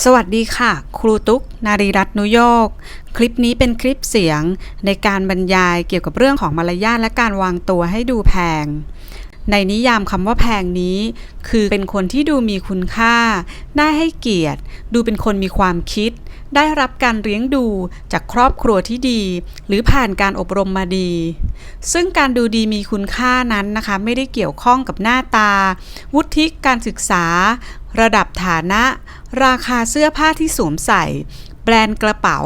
สวัสดีค่ะ ครูตุ๊ก นารีรัตน์นุโยก คลิปนี้เป็นคลิปเสียงในการบรรยายเกี่ยวกับเรื่องของมารยาทและการวางตัวให้ดูแพง ในนิยามคำว่าแพงนี้ คือเป็นคนที่ดูมีคุณค่า น่าให้เกียรติ ดูเป็นคนมีความคิด ได้รับการเลี้ยงดูจากครอบครัวที่ดี หรือผ่านการอบรมมาดี ซึ่งการดูดีมีคุณค่านั้นนะคะ ไม่ได้เกี่ยวข้องกับหน้าตา วุฒิการศึกษา ระดับฐานะ ราคาเสื้อผ้าที่สวมใส่ แบรนด์กระเป๋า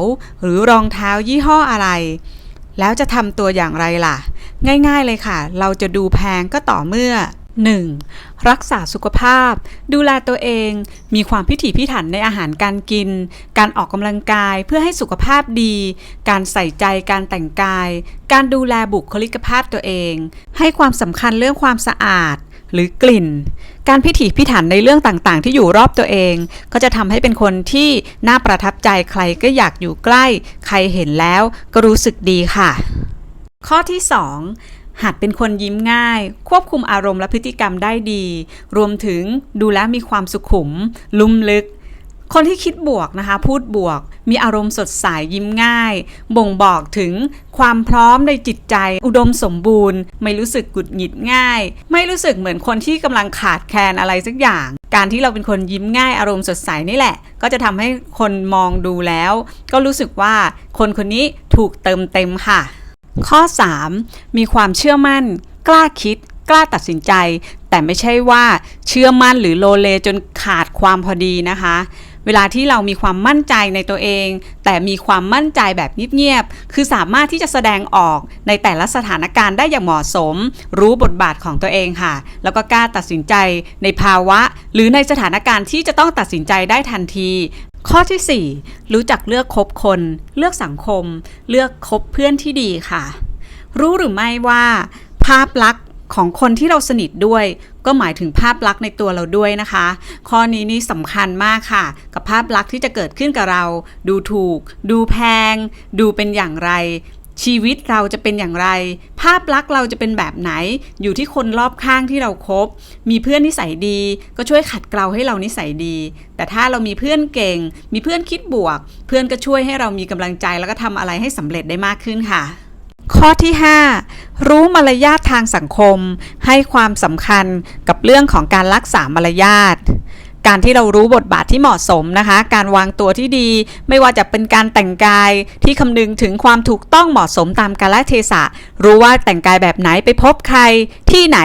หรือรองเท้ายี่ห้ออะไร แล้วจะทำตัวอย่างไรล่ะ ง่ายๆเลยค่ะ เราจะดูแพงก็ต่อเมื่อ 1. รักษาสุขภาพ ดูแลตัวเอง มีความพิถีพิถันในอาหารการกิน การออกกำลังกายเพื่อให้สุขภาพดี การใส่ใจการแต่งกาย การดูแลบุคลิกภาพตัวเอง ให้ความสำคัญเรื่องความสะอาด หรือกลิ่น การพิถีพิถันในเรื่องต่างๆ ที่อยู่รอบตัวเอง ก็จะทำให้เป็นคนที่น่าประทับใจใครก็อยากอยู่ใกล้ ใครเห็นแล้วก็รู้สึกดีค่ะ ข้อที่ 2 หัดเป็นคนยิ้มง่าย ควบคุมอารมณ์และพฤติกรรมได้ดี รวมถึงดูแลมีความสุขุม ลุ่มลึก คนที่คิดบวกนะคะ พูดบวก มีอารมณ์สดใสยิ้มง่าย บ่งบอกถึงความพร้อมในจิตใจ อุดมสมบูรณ์ ไม่รู้สึกกุดหงิดง่าย ไม่รู้สึกเหมือนคนที่กำลังขาดแคลนอะไรสักอย่าง การที่เราเป็นคนยิ้มง่ายอารมณ์สดใสนี่แหละ ก็จะทำให้คนมองดูแล้ว ก็รู้สึกว่าคนคนนี้ถูกเติมเต็มค่ะ ข้อ 3. มีความเชื่อมั่น กล้าคิด กล้าตัดสินใจ แต่ไม่ใช่ว่าเชื่อมั่นหรือโลเลจนขาดความพอดีนะคะ เวลาที่เรามีความมั่นใจในตัวเอง แต่มีความมั่นใจแบบเงียบๆ คือสามารถที่จะแสดงออกในแต่ละสถานการณ์ได้อย่างเหมาะสม รู้บทบาทของตัวเองค่ะ แล้วก็กล้าตัดสินใจในภาวะ หรือในสถานการณ์ที่จะต้องตัดสินใจได้ทันทีข้อที่ 4 รู้จักเลือกคบคน เลือกสังคม เลือกคบเพื่อนที่ดีค่ะ รู้หรือไม่ว่า ภาพลักษณ์ ของคนที่เราสนิทด้วย ก็หมายถึงภาพลักษณ์ในตัวเราด้วยนะคะ ข้อนี้นี่สำคัญมากค่ะ กับภาพลักษณ์ที่จะเกิดขึ้นกับเรา ดูถูก ดูแพง ดูเป็นอย่างไร ชีวิตเราจะเป็นอย่างไร ภาพลักษณ์เราจะเป็นแบบไหน อยู่ที่คนรอบข้างที่เราครบมีเพื่อนนิสัยดี ก็ช่วยขัดเกลาให้เรานิสัยดี แต่ถ้าเรามีเพื่อนเก่ง มีเพื่อนคิดบวก เพื่อนก็ช่วยให้เรามีกำลังใจแล้วก็ทำอะไรให้สำเร็จได้มากขึ้นค่ะ ข้อที่ 5 รู้มารยาททางสังคม ให้ความสำคัญกับเรื่องของการรักษามารยาทการที่เรารู้บทบาทที่เหมาะสมนะคะ การวางตัวที่ดี ไม่ว่าจะเป็นการแต่งกายที่คำนึงถึงความถูกต้องเหมาะสมตามกาลเทศะ รู้ว่าแต่งกายแบบไหนไปพบใครที่ไหน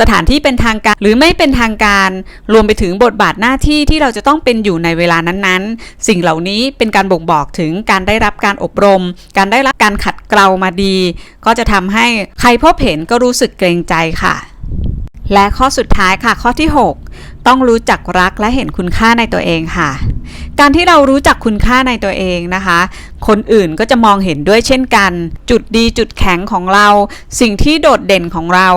สถานที่เป็นทางการหรือไม่เป็นทางการ รวมไปถึงบทบาทหน้าที่ที่เราจะต้องเป็นอยู่ในเวลานั้นๆ สิ่งเหล่านี้เป็นการบ่งบอกถึงการได้รับการอบรม การได้รับการขัดเกลามาดี ก็จะทำให้ใครพบเห็นก็รู้สึกเกรงใจค่ะ และข้อสุดท้ายค่ะข้อที่ 6 ต้องรู้จักรักและเห็นคุณค่าในตัวเองค่ะการที่เรารู้จักคุณค่าในตัวเองนะคะ คนอื่นก็จะมองเห็นด้วยเช่นกัน จุดดีจุดแข็งของเรา สิ่งที่โดดเด่นของเรา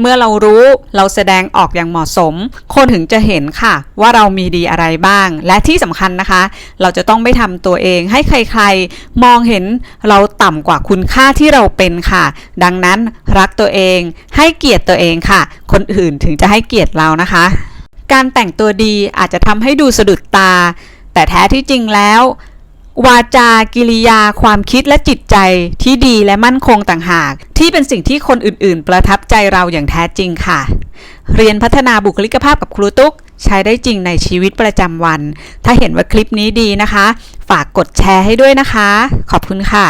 เมื่อเรารู้เราแสดงออกอย่างเหมาะสม คนถึงจะเห็นค่ะ ว่าเรามีดีอะไรบ้าง และที่สำคัญนะคะ เราจะต้องไม่ทำตัวเองให้ใครๆ มองเห็นเราต่ำกว่าคุณค่าที่เราเป็นค่ะ ดังนั้นรักตัวเองให้เกียรติตัวเองค่ะ คนอื่นถึงจะให้เกียรติเรานะคะ การแต่งตัวดีอาจจะทำให้ดูสะดุดตา แต่แท้ที่จริงแล้ว วาจากิริยาความคิดและจิตใจที่ดีและมั่นคงต่างหาก ที่เป็นสิ่งที่คนอื่น ๆ ประทับใจเราอย่างแท้จริงค่ะ เรียนพัฒนาบุคลิกภาพกับครูตุ๊ก ใช้ได้จริงในชีวิตประจำวัน ถ้าเห็นว่าคลิปนี้ดีนะคะ ฝากกดแชร์ให้ด้วยนะคะ ขอบคุณค่ะ